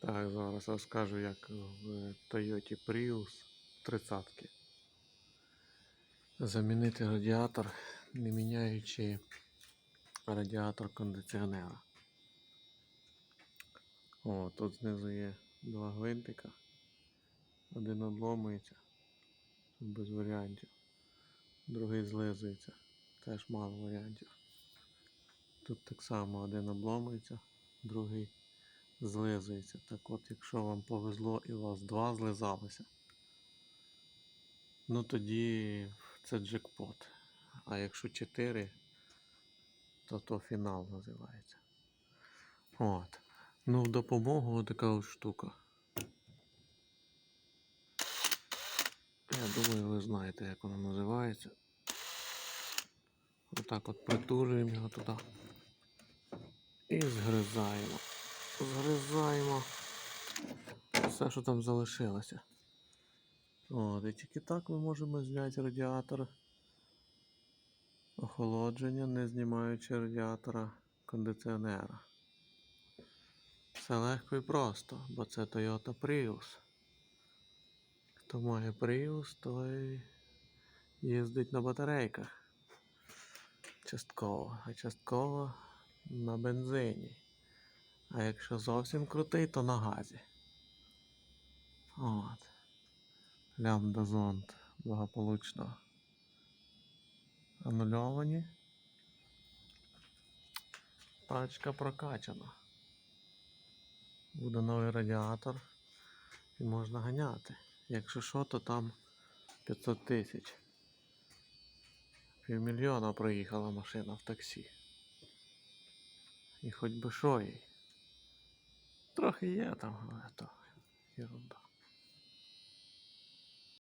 Так, зараз розкажу, як в Toyota Prius 30 замінити радіатор, не міняючи радіатор кондиціонера. О, тут знизу є два гвинтика. Один обломується, без варіантів. Другий злизується, теж мало варіантів. Тут так само один обломується, другий злизується. Так от, якщо вам повезло і у вас два злизалися, ну тоді це джекпот. А якщо чотири, то то фінал називається. От. Ну, в допомогу така от штука. Я думаю, ви знаєте, як вона називається. Отак от притужуємо його туди. І згризаємо. Згризаємо все, що там залишилося. От, і тільки так ми можемо зняти радіатор охолодження, не знімаючи радіатора кондиціонера. Все легко і просто, бо це Toyota Prius. Хто має Prius, той їздить на батарейках. Частково, а частково на бензині. А якщо зовсім крутий, то на газі. От. Лямбда зонд благополучно анульовані. Тачка прокачана. Буде новий радіатор і можна ганяти. Якщо що, то там 500 тисяч. Півмільйона проїхала машина в таксі. І хоч би що їй. Трохи є там, то ерунда.